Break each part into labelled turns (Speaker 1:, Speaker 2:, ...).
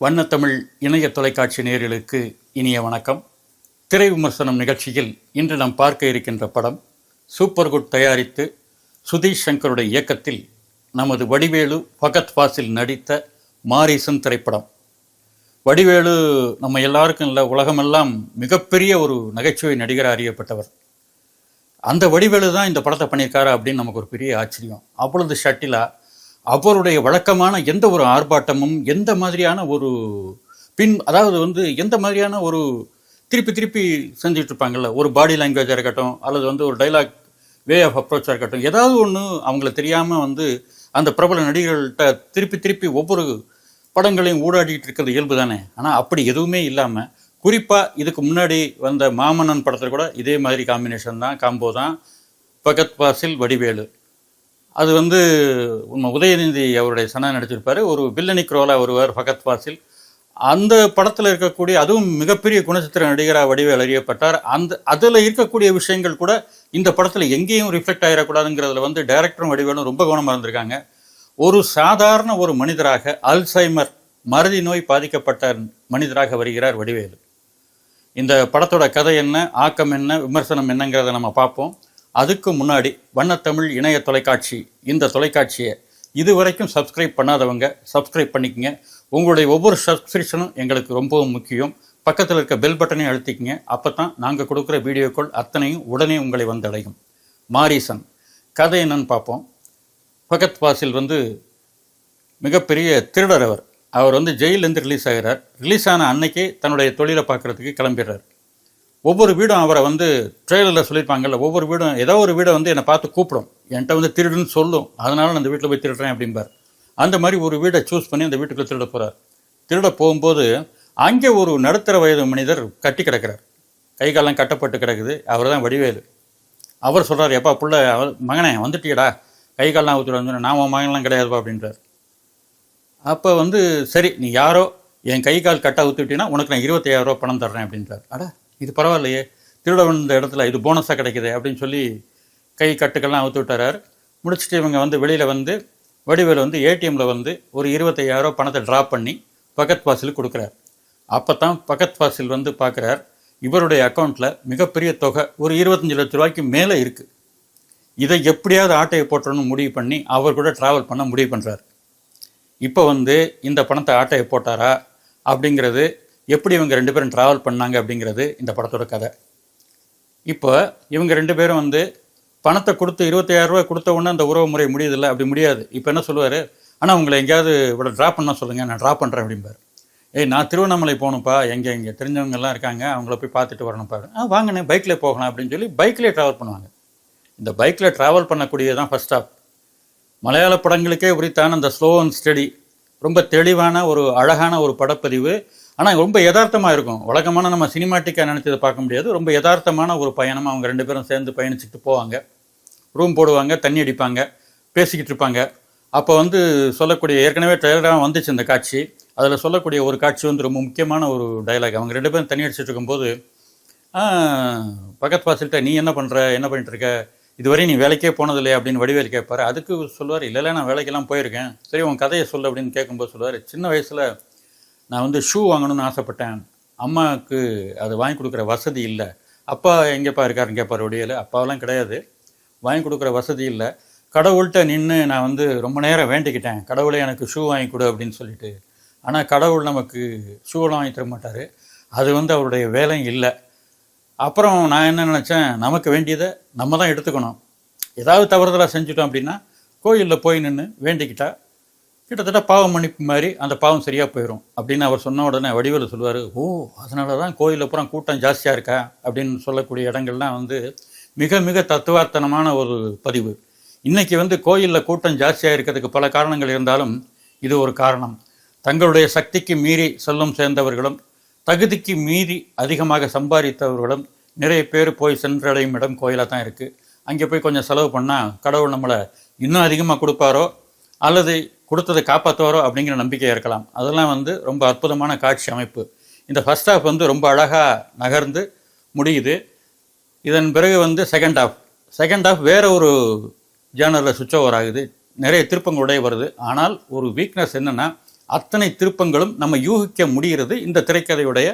Speaker 1: வண்ணத்தமிழ் இணைய தொலைக்காட்சி நேயர்களுக்கு இனிய வணக்கம். திரை விமர்சனம் நிகழ்ச்சியில் இன்று நாம் பார்க்க இருக்கின்ற படம் சூப்பர் குட் தயாரித்து சுதீஷ் சங்கருடைய இயக்கத்தில் நமது வடிவேலு பகத் ஃபாசில் நடித்த மாரிசன் திரைப்படம். வடிவேலு நம்ம எல்லாருக்கும் இல்லை உலகமெல்லாம் மிகப்பெரிய ஒரு நகைச்சுவை நடிகராக அறியப்பட்டவர். அந்த வடிவேலு தான் இந்த படத்தை பண்ணியிருக்காரு அப்படின்னு நமக்கு ஒரு பெரிய ஆச்சரியம். அவ்வளவு ஷட்டிலா அவருடைய வழக்கமான எந்த ஒரு ஆர்ப்பாட்டமும் எந்த மாதிரியான ஒரு பின் அதாவது வந்து எந்த மாதிரியான ஒரு திருப்பி திருப்பி செஞ்சுட்டு இருப்பாங்கல்ல ஒரு பாடி லாங்குவேஜாக இருக்கட்டும் அல்லது வந்து ஒரு டைலாக் வே ஆஃப் அப்ரோச்சாக இருக்கட்டும் ஏதாவது ஒன்று அவங்கள தெரியாமல் வந்து அந்த பிரபல நடிகர்கள்ட்ட திருப்பி திருப்பி ஒவ்வொரு படங்களையும் ஊடாடிட்டு இருக்கிறது இயல்பு தானே. ஆனால் அப்படி எதுவுமே இல்லாமல் குறிப்பாக இதுக்கு முன்னாடி வந்த மாமன்னன் படத்தில் கூட இதே மாதிரி காம்பினேஷன் தான் காம்போ தான் பகத் பாசில் வடிவேலு. அது வந்து உதயநிதி அவருடைய சனா நடிச்சிருப்பார். ஒரு வில்லனி குரோலா வருவார் பகத் வாசில். அந்த படத்தில் இருக்கக்கூடிய அதுவும் மிகப்பெரிய குணச்சித்திர நடிகராக வடிவேல் அறியப்பட்டார். அந்த அதில் இருக்கக்கூடிய விஷயங்கள் கூட இந்த படத்தில் எங்கேயும் ரிஃப்ளெக்ட் ஆகிடக்கூடாதுங்கிறதுல வந்து டைரக்டரும் வடிவேலும் ரொம்ப கவனமாக இருந்திருக்காங்க. ஒரு சாதாரண ஒரு மனிதராக அல்சைமர் மறதி நோய் பாதிக்கப்பட்ட மனிதராக வருகிறார் வடிவேலு. இந்த படத்தோட கதை என்ன ஆக்கம் என்ன விமர்சனம் என்னங்கிறத நம்ம பார்ப்போம். அதுக்கு முன்னாடி வண்ணத்தமிழ் இணைய தொலைக்காட்சி. இந்த தொலைக்காட்சியை இதுவரைக்கும் சப்ஸ்கிரைப் பண்ணாதவங்க சப்ஸ்கிரைப் பண்ணிக்கங்க. உங்களுடைய ஒவ்வொரு சப்ஸ்கிரிப்ஷனும் எங்களுக்கு ரொம்பவும் முக்கியம். பக்கத்தில் இருக்க பெல் பட்டனையும் அழுத்திக்கங்க. அப்போ தான் நாங்கள் கொடுக்குற வீடியோக்கள் அத்தனையும் உடனே உங்களை வந்தடையும். மாரிசன் கதை என்னன்னு பார்ப்போம். ஃபகத் பாசில் வந்து மிகப்பெரிய திருடர் அவர். அவர் வந்து ஜெயிலேருந்து ரிலீஸ் ஆகிறார். ரிலீஸ் ஆன அன்னைக்கே தன்னுடைய தொழிலை பார்க்குறதுக்கு கிளம்பிடுறார். ஒவ்வொரு வீடும் அவரை வந்து ட்ரெய்லரில் சொல்லியிருப்பாங்கல்ல ஒவ்வொரு வீடும் ஏதோ ஒரு வீடை வந்து என்னை பார்த்து கூப்பிடும். என்கிட்ட வந்து திருடுன்னு சொல்லும். அதனால நான் அந்த வீட்டில் போய் திருடுறேன் அப்படிம்பார். அந்த மாதிரி ஒரு வீடை சூஸ் பண்ணி அந்த வீட்டுக்குள்ளே திருட போகிறார் திருட போகும்போது அங்கே ஒரு நடுத்தர வயது மனிதர் கட்டி கிடக்கிறார். கை காலெல்லாம் கட்டப்பட்டு கிடக்குது. அவர் தான் வடிவேலு. அவர் சொல்கிறார் எப்பா புள்ள அவர் மகனே வந்துட்டியடா. கை கால்லாம் ஊற்றிட்டு நான் உன் மகன்லாம் கிடையாதுப்பா அப்படின்றார். அப்போ வந்து சரி நீ யாரோ என் கை கால் கட்ட ஊற்றிட்டீங்கன்னா உனக்கு நான் இருபத்தையாயிரம் ரூபா பணம் தர்றேன் அப்படின்றார். அடா இது பரவாயில்லையே திருட வந்த இடத்துல இது போனஸாக கிடைக்குது அப்படின்னு சொல்லி கை கட்டுக்கள்லாம் அவுத்து விட்டுறார் முடிச்சுட்டு இவங்க வந்து வெளியில் வந்து வடிவேல் வந்து ஏடிஎம்மில் வந்து ஒரு இருபத்தையாயிரம் பணத்தை ட்ராப் பண்ணி பகத் பாசில் கொடுக்குறார். அப்போ தான் பகத் பாசில் வந்து பார்க்குறார் இவருடைய அக்கௌண்ட்டில் மிகப்பெரிய தொகை ஒரு இருபத்தஞ்சி லட்ச ரூபாய்க்கு மேலே இருக்குது இதை எப்படியாவது ஆட்டையை போட்டணும்னு முடிவு பண்ணி அவர் கூட ட்ராவல் பண்ண முடிவு பண்ணுறார் இப்போ வந்து இந்த பணத்தை ஆட்டையை போட்டாரா அப்படிங்கிறது எப்படி இவங்க ரெண்டு பேரும் ட்ராவல் பண்ணாங்க அப்படிங்கிறது இந்த படத்தோட கதை. இப்போ இவங்க ரெண்டு பேரும் வந்து பணத்தை கொடுத்து இருபத்தாயிரம் ரூபாய் கொடுத்த உடனே அந்த உறவு முறை முடியுதில்ல? அப்படி முடியாது. இப்போ என்ன சொல்லுவார்? ஆனால் உங்களை எங்கேயாவது இவ்வளோ ட்ராப் பண்ண சொல்லுங்கள் நான் ட்ராப் பண்ணுறேன் அப்படிம்பார். ஏய் நான் திருவண்ணாமலை போகணும்ப்பா. எங்கே இங்கே தெரிஞ்சவங்கெல்லாம் இருக்காங்க. அவங்கள போய் பார்த்துட்டு வரணும்ப்பா ஆ வாங்கண்ணே பைக்கில் போகலாம் அப்படின்னு சொல்லி பைக்லேயே ட்ராவல் பண்ணுவாங்க. இந்த பைக்கில் ட்ராவல் பண்ணக்கூடியதான் ஃபஸ்ட் ஸ்டாப் மலையாள படங்களுக்கே உரித்தான அந்த ஸ்லோ அண்ட் ஸ்டடி ரொம்ப தெளிவான ஒரு அழகான ஒரு படப்பதிவு ஆனால் ரொம்ப யதார்த்தமாக இருக்கும். வழக்கமான நம்ம சினிமாட்டிக்காக நினச்சதை பார்க்க முடியாது. ரொம்ப யதார்த்தமான ஒரு பயணம் அவங்க ரெண்டு பேரும் சேர்ந்து பயணிச்சுட்டு போவாங்க. ரூம் போடுவாங்க தண்ணி அடிப்பாங்க பேசிக்கிட்டு இருப்பாங்க. அப்போ வந்து சொல்லக்கூடிய ஏற்கனவே ட்ரெயிலராக வந்துச்சு இந்த காட்சி. அதில் சொல்லக்கூடிய ஒரு காட்சி வந்து ரொம்ப முக்கியமான ஒரு டயலாக் அவங்க ரெண்டு பேரும் தண்ணி அடிச்சுட்டு இருக்கும்போது பக்கத்து வாசல்கிட்ட நீ என்ன பண்ணுற என்ன பண்ணிட்டு இருக்க? இதுவரை நீ வேலைக்கே போனதில்லையே? அப்படின்னு வடிவேல் கேட்பாரு. அதுக்கு சொல்லுவார் இல்லை இல்லை நான் வேலைக்கெல்லாம் போயிருக்கேன். சரி உன் கதையை சொல்லு அப்படின்னு கேட்கும்போது சொல்லுவார். சின்ன வயசில் நான் வந்து ஷூ வாங்கணும்னு ஆசைப்பட்டேன். அம்மாவுக்கு அது வாங்கி கொடுக்குற வசதி இல்லை. அப்பா எங்கேப்பா இருக்காருன்னு கேட்பார் ஒடியில் அப்பாவெல்லாம் கிடையாது. வாங்கி கொடுக்குற வசதி இல்லை. கடவுள்கிட்ட நின்று நான் வந்து ரொம்ப நேரம் வேண்டிக்கிட்டேன். கடவுளே எனக்கு ஷூ வாங்கி கொடு அப்படின்னு சொல்லிட்டு. ஆனால் கடவுள் நமக்கு ஷூலாம் வாங்கி தர மாட்டார். அது வந்து அவருடைய வேலையும் இல்லை. அப்புறம் நான் என்ன நினச்சேன்? நமக்கு வேண்டியதை நம்ம தான் எடுத்துக்கணும். ஏதாவது தவறுதலாக செஞ்சுட்டோம் அப்படின்னா கோயிலில் போய் நின்று வேண்டிக்கிட்டால் கிட்டத்தட்ட பாவம் மன்னிப்பு மாதிரி அந்த பாவம் சரியாக போயிடும் அப்படின்னு அவர் சொன்ன உடனே வடிவேலு சொல்லுவார் ஓ அதனால தான் கோயிலில் பூரா கூட்டம் ஜாஸ்தியாக இருக்கா? அப்படின்னு சொல்லக்கூடிய இடங்கள்லாம் வந்து மிக மிக தத்துவார்த்தனமான ஒரு பதிவு. இன்றைக்கி வந்து கோயிலில் கூட்டம் ஜாஸ்தியாக இருக்கிறதுக்கு பல காரணங்கள் இருந்தாலும் இது ஒரு காரணம். தங்களுடைய சக்திக்கு மீறி செல்லும் சேர்ந்தவர்களும் தகுதிக்கு மீறி அதிகமாக சம்பாதித்தவர்களும் நிறைய பேர் போய் சென்றடையும் இடம் கோயிலாக தான் இருக்குது அங்கே போய் கொஞ்சம் செலவு பண்ணால் கடவுள் நம்மளை இன்னும் அதிகமாக கொடுப்பாரோ? அல்லது கொடுத்ததை காப்பாற்றுவாரோ அப்படிங்கிற நம்பிக்கை இருக்கலாம். அதெல்லாம் வந்து ரொம்ப அற்புதமான காட்சி அமைப்பு. இந்த ஃபர்ஸ்ட் ஹாஃப் வந்து ரொம்ப அழகாக நகர்ந்து முடியுது. இதன் பிறகு வந்து செகண்ட் ஹாஃப் செகண்ட் ஹாஃப் வேறு ஒரு ஜேனரில் சுவிட்ச் ஓவர் ஆகுது. நிறைய திருப்பங்களுடைய வருது. ஆனால் ஒரு வீக்னஸ் என்னென்னா அத்தனை திருப்பங்களும் நம்ம யூகிக்க முடிகிறது இந்த திரைக்கதையுடைய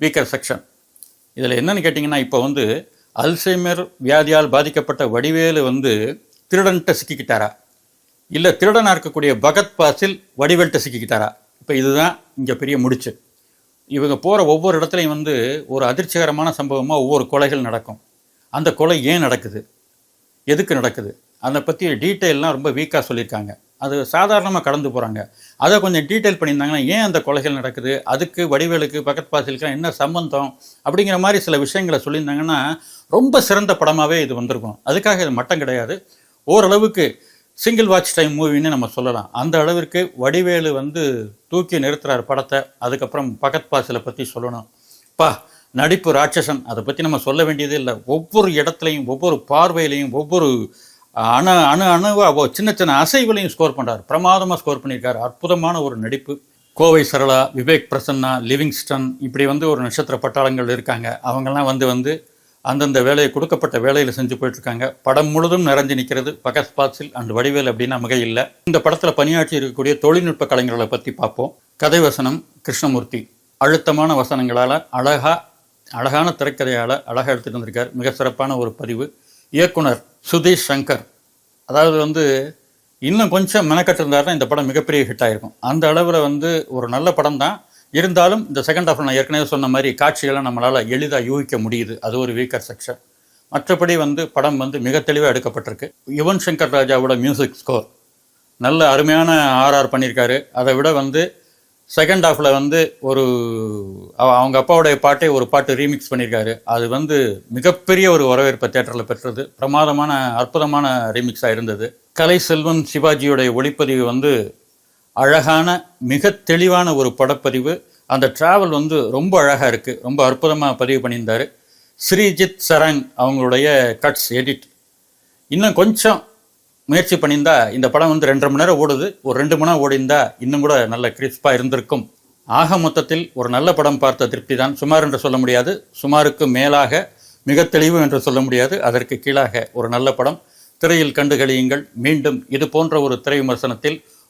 Speaker 1: வீக்கர் செக்ஷன் இதில் என்னென்னு கேட்டிங்கன்னா இப்போ வந்து அல்சைமர் வியாதியால் பாதிக்கப்பட்ட வடிவேலு வந்து திருடன்ட்ட சிக்கிக்கிட்டாரா? இல்லை திருடனாக இருக்கக்கூடிய பகத் பாசில் வடிவெல்ட்ட சிக்கிக்கிட்டாரா இப்போ இதுதான் இங்கே பெரிய முடிச்சு. இவங்க போகிற ஒவ்வொரு இடத்துலையும் வந்து ஒரு அதிர்ச்சிகரமான சம்பவமாக ஒவ்வொரு கொலைகள் நடக்கும். அந்த கொலை ஏன் நடக்குது? எதுக்கு நடக்குது? அதை பற்றி டீட்டெயில்லாம் ரொம்ப வீக்காக சொல்லியிருக்காங்க. அது சாதாரணமாக கடந்து போகிறாங்க அதை கொஞ்சம் டீட்டெயில் பண்ணியிருந்தாங்கன்னா ஏன் அந்த கொலைகள் நடக்குது? அதுக்கு வடிவேலுக்கு பகத் பாசிலுக்கு என்ன சம்பந்தம்? அப்படிங்கிற மாதிரி சில விஷயங்களை சொல்லியிருந்தாங்கன்னா ரொம்ப சிறந்த படமாகவே இது வந்திருக்கும். அதுக்காக இது மட்டம் கிடையாது. ஓரளவுக்கு சிங்கிள் வாட்ச் டைம் மூவின்னு நம்ம சொல்லலாம். அந்த அளவிற்கு வடிவேலு வந்து தூக்கி நிறுத்துறார் படத்தை. அதுக்கப்புறம் பகத் பாசிலை பற்றி சொல்லணும். பா நடிப்பு ராட்சசன். அதை பற்றி நம்ம சொல்ல வேண்டியதே இல்லை. ஒவ்வொரு இடத்துலையும் ஒவ்வொரு பார்வையிலையும் ஒவ்வொரு அணு அணு அணுவாக சின்ன சின்ன அசைவுலையும் ஸ்கோர் பண்ணுறார் பிரமாதமாக ஸ்கோர் பண்ணியிருக்காரு. அற்புதமான ஒரு நடிப்பு. கோவை சரளா விவேக் பிரசன்னா லிவிங்ஸ்டன் இப்படி வந்து ஒரு நட்சத்திர பட்டாளங்கள் இருக்காங்க. அவங்கெல்லாம் வந்து வந்து அந்தந்த வேலையை கொடுக்கப்பட்ட வேலையில் செஞ்சு போயிட்டுருக்காங்க. படம் முழுதும் நிறைஞ்சு நிற்கிறது பகத் பாசில் அண்ட் வடிவேல் அப்படின்னா மிக இல்லை. இந்த படத்தில் பணியாற்றி இருக்கக்கூடிய தொழில்நுட்ப கலைஞர்களை பற்றி பார்ப்போம். கதை வசனம் கிருஷ்ணமூர்த்தி. அழுத்தமான வசனங்களால் அழகா அழகான திரைக்கதையால் அழகாக எடுத்துகிட்டு வந்திருக்கார். மிக சிறப்பான ஒரு பதிவு. இயக்குனர் சுதீஷ் சங்கர். அதாவது வந்து இன்னும் கொஞ்சம் மெனக்கட்டு இருந்தாருன்னா இந்த படம் மிகப்பெரிய ஹிட் ஆகிருக்கும் அந்த அளவில் வந்து ஒரு நல்ல படம் தான் இருந்தாலும் இந்த செகண்ட் ஹாஃபில் நான் ஏற்கனவே சொன்ன மாதிரி காட்சிகளை நம்மளால் எளிதாக யூகிக்க முடியுது. அது ஒரு வீக்கர் செக்ஷன் மற்றபடி வந்து படம் வந்து மிக தெளிவாக எடுக்கப்பட்டிருக்கு. யுவன் சங்கர் ராஜாவோட மியூசிக் ஸ்கோர் நல்ல அருமையான ஆர்ஆர் பண்ணியிருக்காரு. அதை விட வந்து செகண்ட் ஹாஃபில் வந்து ஒரு அவ- அவங்க அப்பாவுடைய பாட்டை ஒரு பாட்டு ரீமிக்ஸ் பண்ணியிருக்காரு. அது வந்து மிகப்பெரிய ஒரு வரவேற்பை தேட்டரில் பெற்றது. பிரமாதமான அற்புதமான ரீமிக்ஸாக இருந்தது. கலை செல்வன் சிவாஜியுடைய ஒளிப்பதிவு வந்து அழகான மிக தெளிவான ஒரு படப்பதிவு. அந்த ட்ராவல் வந்து ரொம்ப அழகாக இருக்குது ரொம்ப அற்புதமாக பதிவு பண்ணியிருந்தார். ஸ்ரீஜித் சரங் அவங்களுடைய கட்ஸ் எடிட் இன்னும் கொஞ்சம் முயற்சி பண்ணியிருந்தா இந்த படம் வந்து ரெண்டரை மணி நேரம் ஓடுது. ஒரு ரெண்டு மணி நேரம் ஓடிந்தா இன்னும் கூட நல்ல கிறிஸ்பாக இருந்திருக்கும். ஆக மொத்தத்தில் ஒரு நல்ல படம் பார்த்த திருப்தி தான் சுமார் என்று சொல்ல முடியாது. சுமாருக்கு மேலாக மிக தெளிவு என்று சொல்ல முடியாது. அதற்கு கீழாக ஒரு நல்ல படம். திரையில் கண்டுகளியுங்கள் மீண்டும் இது போன்ற ஒரு திரை விமர்சனத்தில்